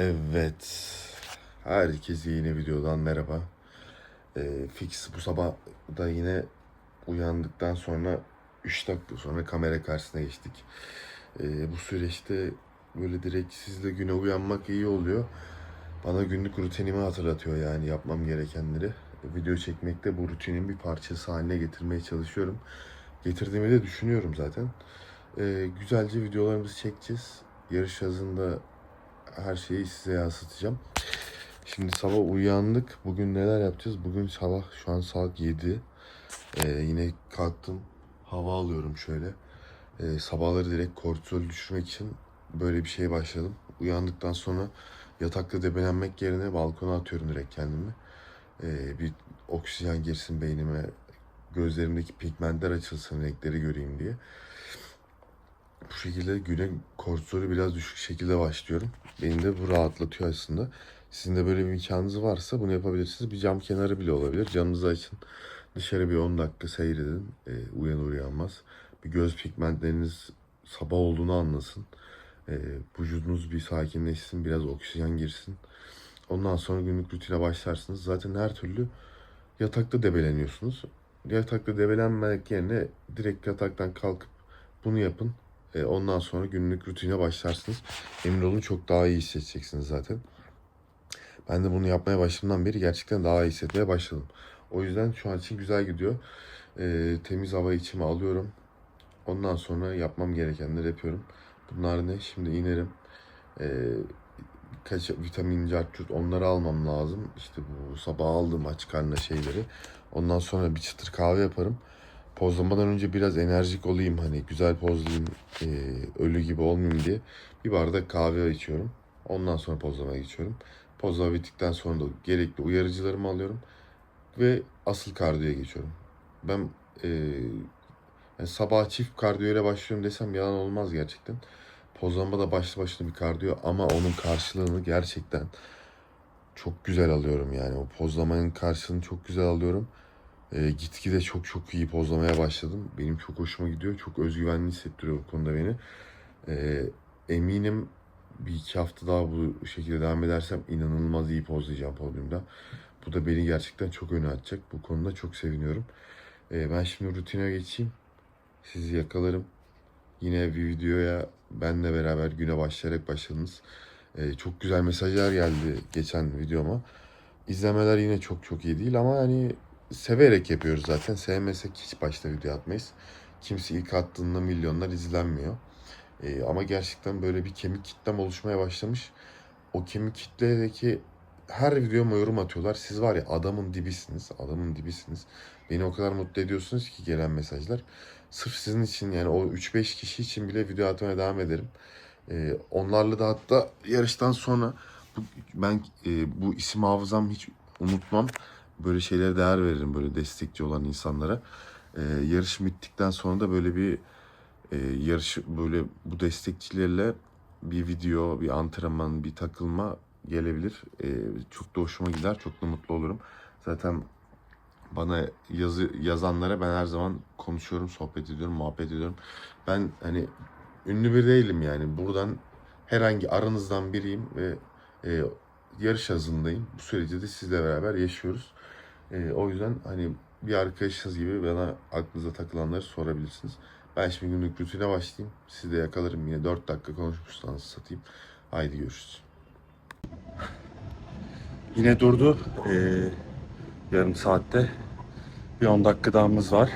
Evet. Herkese yeni videodan merhaba. Ee, fix bu sabah da yine uyandıktan sonra 3 dakika sonra kamera karşısına geçtik. Ee, bu süreçte böyle direkt sizle güne uyanmak iyi oluyor. Bana günlük rutinimi hatırlatıyor yani yapmam gerekenleri. Video çekmekte bu rutinin bir parçası haline getirmeye çalışıyorum. Getirdiğimi de düşünüyorum zaten. Ee, güzelce videolarımızı çekeceğiz. Yarış yazında her şeyi size yansıtacağım. Şimdi sabah uyandık. Bugün neler yapacağız? Bugün sabah şu an saat 7. Ee, yine kalktım. Hava alıyorum şöyle. Ee, sabahları direkt kortizol düşürmek için böyle bir şeye başladım. Uyandıktan sonra yatakta debelenmek yerine balkona atıyorum direkt kendimi. Ee, bir oksijen girsin beynime. Gözlerimdeki pigmentler açılsın, renkleri göreyim diye. Bu şekilde güne kortizolü biraz düşük şekilde başlıyorum. Beni de bu rahatlatıyor aslında. Sizin de böyle bir imkanınız varsa bunu yapabilirsiniz. Bir cam kenarı bile olabilir. Camınızı açın. Dışarı bir 10 dakika seyredin. E, uyanır uyanmaz. Bir göz pigmentleriniz sabah olduğunu anlasın. E, vücudunuz bir sakinleşsin. Biraz oksijen girsin. Ondan sonra günlük rutine başlarsınız. Zaten her türlü yatakta debeleniyorsunuz. Yatakta debelenmek yerine direkt yataktan kalkıp bunu yapın. E, ondan sonra günlük rutine başlarsınız. Emin olun çok daha iyi hissedeceksiniz zaten. Ben de bunu yapmaya başladığımdan beri gerçekten daha iyi hissetmeye başladım. O yüzden şu an için güzel gidiyor. E, temiz hava içime alıyorum. Ondan sonra yapmam gerekenleri yapıyorum. Bunlar ne? Şimdi inerim. E, kaç vitamin, cartçut onları almam lazım. İşte bu sabah aldığım aç karnına şeyleri. Ondan sonra bir çıtır kahve yaparım pozlamadan önce biraz enerjik olayım hani güzel pozlayayım e, ölü gibi olmayayım diye bir bardak kahve içiyorum. Ondan sonra pozlamaya geçiyorum. Pozlama bittikten sonra da gerekli uyarıcılarımı alıyorum ve asıl kardiyoya geçiyorum. Ben e, yani sabah çift kardiyoyla başlıyorum desem yalan olmaz gerçekten. Pozlama da başlı başına bir kardiyo ama onun karşılığını gerçekten çok güzel alıyorum yani. O pozlamanın karşılığını çok güzel alıyorum. E, gitgide çok çok iyi pozlamaya başladım. Benim çok hoşuma gidiyor. Çok özgüvenli hissettiriyor bu konuda beni. E, eminim bir iki hafta daha bu şekilde devam edersem inanılmaz iyi pozlayacağım podyumda. Bu da beni gerçekten çok öne atacak. Bu konuda çok seviniyorum. E, ben şimdi rutine geçeyim. Sizi yakalarım. Yine bir videoya benle beraber güne başlayarak başladınız. E, çok güzel mesajlar geldi geçen videoma. İzlemeler yine çok çok iyi değil ama hani severek yapıyoruz zaten. Sevmesek hiç başta video atmayız. Kimse ilk attığında milyonlar izlenmiyor. Ee, ama gerçekten böyle bir kemik kitlem oluşmaya başlamış. O kemik kitledeki her videoma yorum atıyorlar. Siz var ya adamın dibisiniz. Adamın dibisiniz. Beni o kadar mutlu ediyorsunuz ki gelen mesajlar. Sırf sizin için yani o 3-5 kişi için bile video atmaya devam ederim. Ee, onlarla da hatta yarıştan sonra bu, ben e, bu isim hafızam hiç unutmam böyle şeylere değer veririm böyle destekçi olan insanlara. Ee, yarış bittikten sonra da böyle bir e, yarış böyle bu destekçilerle bir video, bir antrenman, bir takılma gelebilir. Ee, çok da hoşuma gider, çok da mutlu olurum. Zaten bana yazı yazanlara ben her zaman konuşuyorum, sohbet ediyorum, muhabbet ediyorum. Ben hani ünlü bir değilim yani. Buradan herhangi aranızdan biriyim ve e, yarış hazındayım. Bu süreci de sizle beraber yaşıyoruz. Ee, o yüzden hani bir arkadaşınız gibi bana aklınıza takılanları sorabilirsiniz. Ben şimdi günlük rutine başlayayım. Sizi de yakalarım yine 4 dakika konuşmuşsanız satayım. Haydi görüşürüz. Yine durdu. Ee, yarım saatte. Bir 10 dakika dağımız var.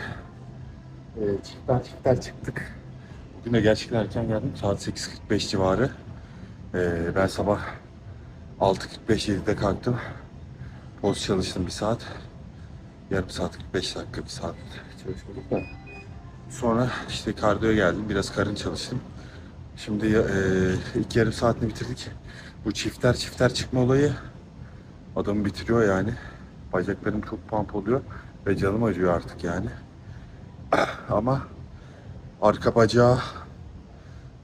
Ee, çiftler çiftler çıktık. Bugün de gerçekten erken geldim. Saat 8.45 civarı. Ee, ben sabah 6.45-7'de kalktım. Poz çalıştım bir saat. Yarım saat 45 dakika bir saat çalışmadık da. Sonra işte kardiyo geldim. Biraz karın çalıştım. Şimdi e, ilk yarım saatini bitirdik. Bu çifter çifter çıkma olayı adamı bitiriyor yani. Bacaklarım çok pump oluyor ve canım acıyor artık yani. Ama arka bacağı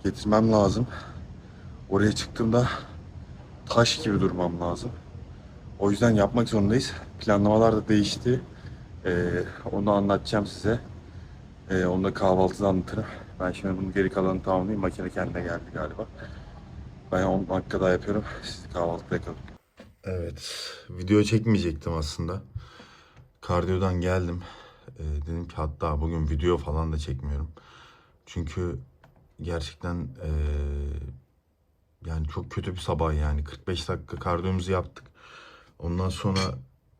getirmem lazım. Oraya çıktığımda taş gibi durmam lazım. O yüzden yapmak zorundayız. Planlamalar da değişti. Ee, onu anlatacağım size. Ee, onu da kahvaltıda anlatırım. Ben şimdi bunun geri kalanını tamamlayayım. Makine kendine geldi galiba. Ben 10 dakika daha yapıyorum. Siz kahvaltıda kalın. Evet, video çekmeyecektim aslında. Kardiyodan geldim. Ee, dedim ki hatta bugün video falan da çekmiyorum. Çünkü gerçekten ee, yani çok kötü bir sabah yani. 45 dakika kardiyomuzu yaptık. Ondan sonra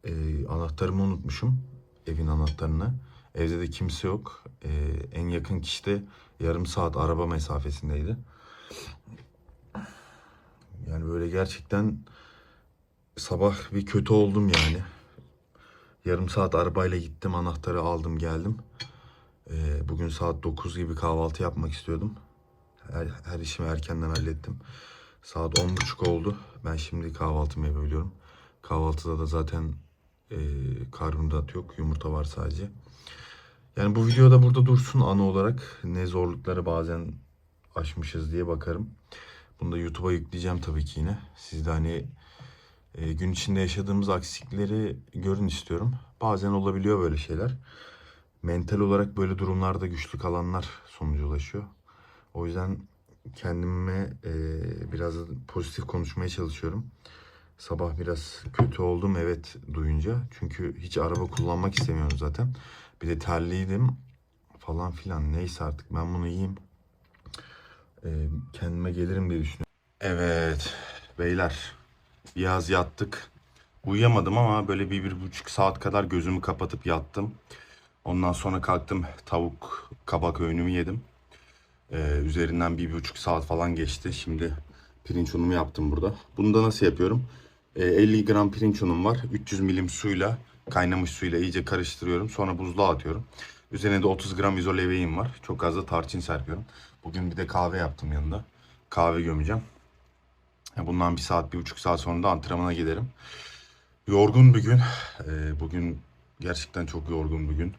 ee, anahtarımı unutmuşum. Evin anahtarını. Evde de kimse yok. Ee, en yakın kişi de yarım saat araba mesafesindeydi. Yani böyle gerçekten sabah bir kötü oldum yani. Yarım saat arabayla gittim, anahtarı aldım, geldim. Ee, bugün saat 9 gibi kahvaltı yapmak istiyordum. Her, her işimi erkenden hallettim. Saat 10.30 oldu. Ben şimdi kahvaltımı yapabiliyorum. Kahvaltıda da zaten e, karbonhidrat yok, yumurta var sadece. Yani bu videoda burada dursun anı olarak. Ne zorlukları bazen aşmışız diye bakarım. Bunu da YouTube'a yükleyeceğim tabii ki yine. Siz de hani e, gün içinde yaşadığımız aksilikleri görün istiyorum. Bazen olabiliyor böyle şeyler. Mental olarak böyle durumlarda güçlü kalanlar sonuca ulaşıyor. O yüzden kendime e, biraz pozitif konuşmaya çalışıyorum. Sabah biraz kötü oldum evet duyunca. Çünkü hiç araba kullanmak istemiyorum zaten. Bir de terliydim falan filan. Neyse artık ben bunu yiyeyim. E, kendime gelirim diye düşünüyorum. Evet beyler biraz yattık. Uyuyamadım ama böyle bir, bir buçuk saat kadar gözümü kapatıp yattım. Ondan sonra kalktım tavuk kabak öğünümü yedim. Ee, üzerinden bir buçuk saat falan geçti. Şimdi pirinç unumu yaptım burada. Bunu da nasıl yapıyorum? Ee, 50 gram pirinç unum var. 300 milim suyla kaynamış suyla iyice karıştırıyorum. Sonra buzluğa atıyorum. Üzerine de 30 gram izoleveğim var. Çok az da tarçın serpiyorum. Bugün bir de kahve yaptım yanında. Kahve gömeceğim. Bundan bir saat, bir buçuk saat sonra da antrenmana giderim. Yorgun bir gün. Ee, bugün gerçekten çok yorgun bir gün.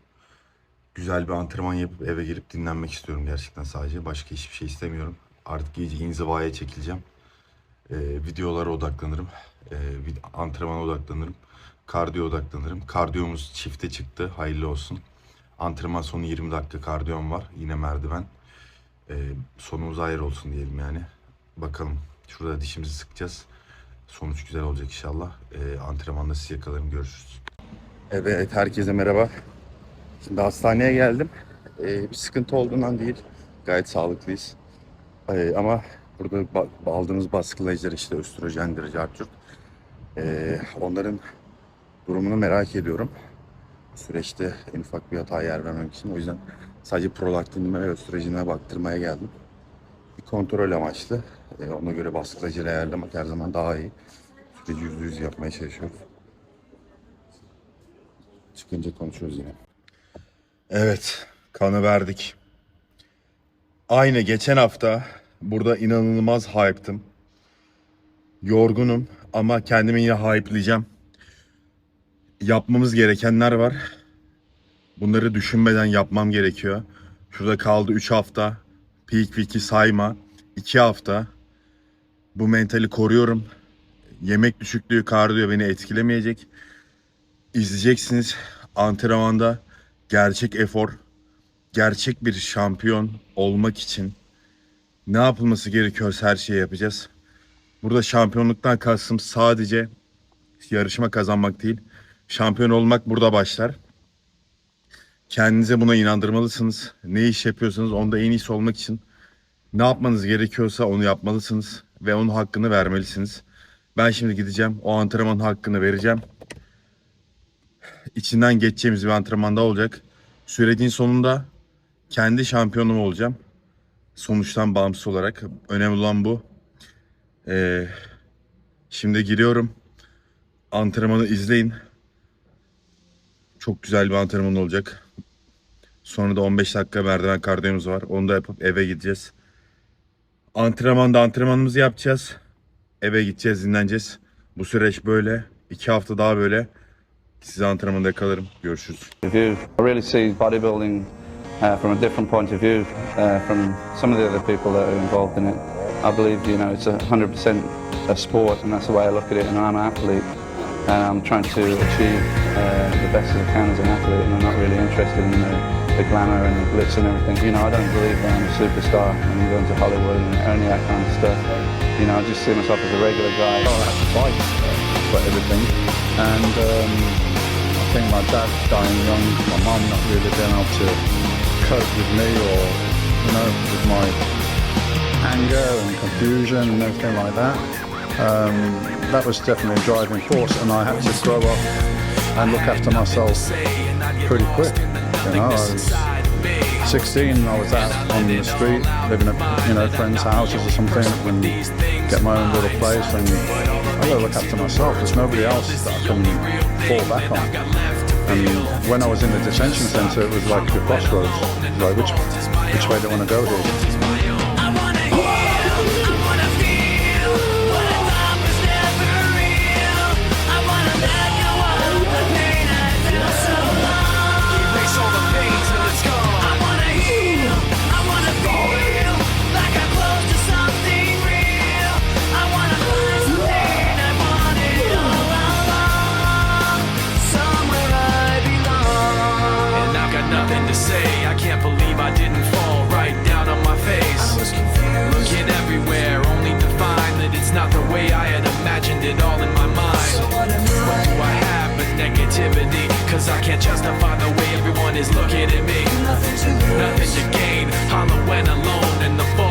Güzel bir antrenman yapıp eve gelip dinlenmek istiyorum gerçekten sadece. Başka hiçbir şey istemiyorum. Artık iyice inzivaya çekileceğim. Ee, videolara odaklanırım. Ee, antrenmana odaklanırım. Kardiyo odaklanırım. Kardiyomuz çifte çıktı. Hayırlı olsun. Antrenman sonu 20 dakika kardiyom var. Yine merdiven. Ee, sonumuz hayır olsun diyelim yani. Bakalım. Şurada dişimizi sıkacağız. Sonuç güzel olacak inşallah. Ee, antrenmanda sizi yakalarım. Görüşürüz. Evet, herkese merhaba. Şimdi hastaneye geldim. Ee, bir sıkıntı olduğundan değil. Gayet sağlıklıyız. Ee, ama burada ba- aldığımız baskılayıcılar işte östrojendir, cartçurt. Ee, onların durumunu merak ediyorum. Süreçte en ufak bir hata yer vermemek için. O yüzden sadece prolaktinime ve östrojenime baktırmaya geldim. Bir kontrol amaçlı. Ee, ona göre baskılayıcı ayarlamak her zaman daha iyi. Süreci yüzde yüz yapmaya çalışıyoruz. Çıkınca konuşuruz yine. Evet, kanı verdik. Aynı geçen hafta burada inanılmaz hype'tım. Yorgunum ama kendimi yine hype'layacağım. Yapmamız gerekenler var. Bunları düşünmeden yapmam gerekiyor. Şurada kaldı 3 hafta. Peak Week'i sayma. 2 hafta. Bu mentali koruyorum. Yemek düşüklüğü kardiyo beni etkilemeyecek. İzleyeceksiniz antrenmanda gerçek efor, gerçek bir şampiyon olmak için ne yapılması gerekiyorsa her şeyi yapacağız. Burada şampiyonluktan kastım sadece yarışma kazanmak değil. Şampiyon olmak burada başlar. Kendinize buna inandırmalısınız. Ne iş yapıyorsanız onda en iyisi olmak için ne yapmanız gerekiyorsa onu yapmalısınız ve onun hakkını vermelisiniz. Ben şimdi gideceğim. O antrenmanın hakkını vereceğim. İçinden geçeceğimiz bir antrenmanda olacak. Sürecin sonunda kendi şampiyonum olacağım. Sonuçtan bağımsız olarak. Önemli olan bu. Ee, şimdi giriyorum. Antrenmanı izleyin. Çok güzel bir antrenman olacak. Sonra da 15 dakika merdiven kardiyomuz var. Onu da yapıp eve gideceğiz. Antrenmanda antrenmanımızı yapacağız. Eve gideceğiz, dinleneceğiz. Bu süreç böyle. İki hafta daha böyle. Size antrenmanda kalırım. Görüşürüz. view. I really see bodybuilding uh, from a different point of view uh, from some of the other people that are involved in it. I believe, you know, it's a 100% a sport and that's the way I look at it and I'm an athlete and I'm trying to achieve uh, the best I can as an athlete and I'm not really interested in the, the glamour and the glitz and everything. You know, I don't believe that I'm a superstar and I'm going to Hollywood and of that kind of stuff. You know, I just see myself as a regular guy. I have to fight for everything. And um, I think my dad dying young, my mum not really being able to cope with me or, you know, with my anger and confusion and everything like that. Um, that was definitely a driving force, and I had to grow up and look after myself pretty quick. You know, I was 16, and I was out on the street, living at you know friends' houses or something, and get my own little place. And I got to look after myself. There's nobody else that I can fall back on. And when I was in the detention centre, it was like the crossroads. Like, which which way do I want to go here? Imagined it all in my mind. So what am What do I have but negativity? Cause I can't justify the way everyone is looking at me. Nothing to lose. Nothing to gain, hollow and alone, in the fault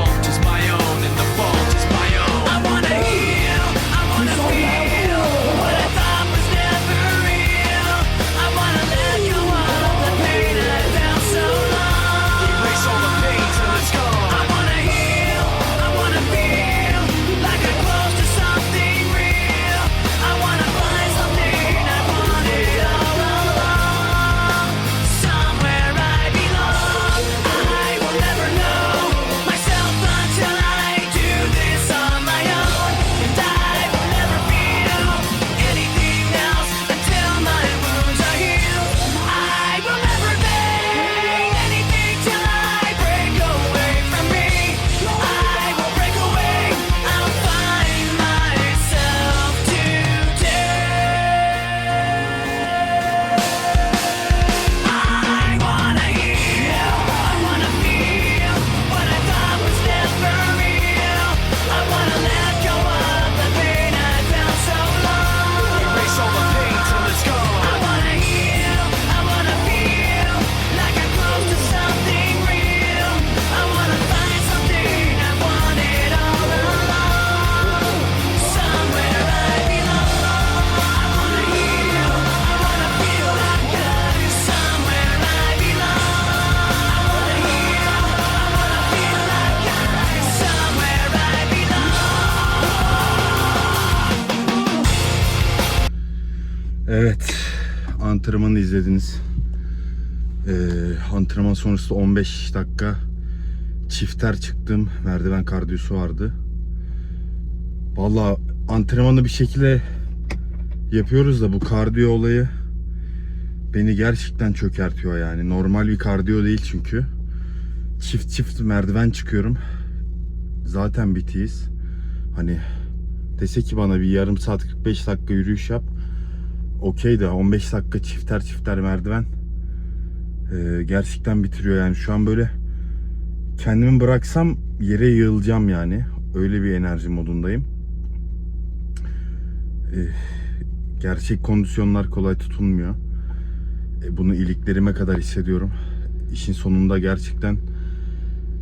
izlediniz. Ee, antrenman sonrası 15 dakika çifter çıktım. Merdiven kardiyosu vardı. Valla antrenmanı bir şekilde yapıyoruz da bu kardiyo olayı beni gerçekten çökertiyor yani. Normal bir kardiyo değil çünkü. Çift çift merdiven çıkıyorum. Zaten bitiyiz. Hani dese ki bana bir yarım saat 45 dakika yürüyüş yap okey de 15 dakika çifter çifter merdiven ee, gerçekten bitiriyor yani. Şu an böyle kendimi bıraksam yere yığılacağım yani. Öyle bir enerji modundayım. Ee, gerçek kondisyonlar kolay tutulmuyor. Ee, bunu iliklerime kadar hissediyorum. İşin sonunda gerçekten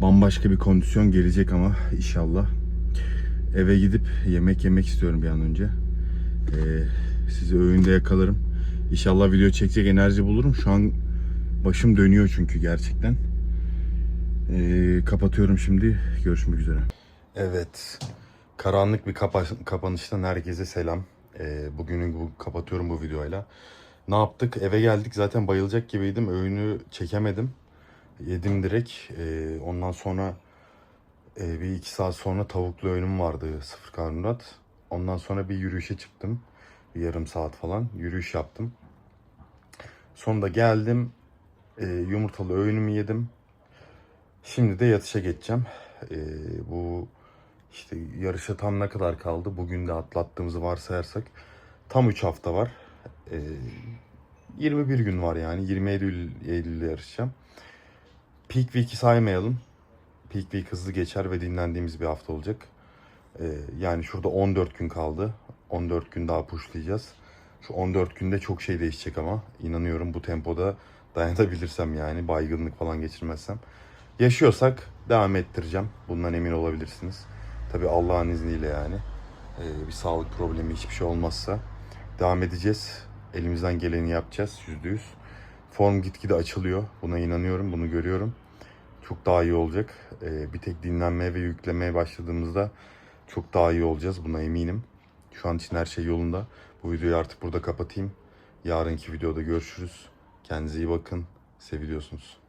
bambaşka bir kondisyon gelecek ama inşallah. Eve gidip yemek yemek istiyorum bir an önce. Ee, sizi öğünde yakalarım. İnşallah video çekecek enerji bulurum. Şu an başım dönüyor çünkü gerçekten. Ee, kapatıyorum şimdi. Görüşmek üzere. Evet. Karanlık bir kapa- kapanıştan herkese selam. Ee, bugünü bu, kapatıyorum bu videoyla. Ne yaptık? Eve geldik. Zaten bayılacak gibiydim. Öğünü çekemedim. Yedim direkt. Ee, ondan sonra e, bir iki saat sonra tavuklu öğünüm vardı sıfır karbonhidrat. Ondan sonra bir yürüyüşe çıktım. Bir yarım saat falan yürüyüş yaptım. Sonra geldim. e, yumurtalı öğünümü yedim. Şimdi de yatışa geçeceğim. E, bu işte yarışa tam ne kadar kaldı? Bugün de atlattığımızı varsayarsak tam 3 hafta var. E, 21 gün var yani. 27 Eylül, Eylül'de yarışacağım. Peak Week'i saymayalım. Peak Week hızlı geçer ve dinlendiğimiz bir hafta olacak. Ee, yani şurada 14 gün kaldı. 14 gün daha pushlayacağız. Şu 14 günde çok şey değişecek ama inanıyorum bu tempoda dayanabilirsem yani baygınlık falan geçirmezsem. Yaşıyorsak devam ettireceğim. Bundan emin olabilirsiniz. Tabi Allah'ın izniyle yani. Ee, bir sağlık problemi hiçbir şey olmazsa devam edeceğiz. Elimizden geleni yapacağız yüzde yüz. Form gitgide açılıyor. Buna inanıyorum, bunu görüyorum. Çok daha iyi olacak. Ee, bir tek dinlenmeye ve yüklemeye başladığımızda çok daha iyi olacağız. Buna eminim. Şu an için her şey yolunda. Bu videoyu artık burada kapatayım. Yarınki videoda görüşürüz. Kendinize iyi bakın. Seviliyorsunuz.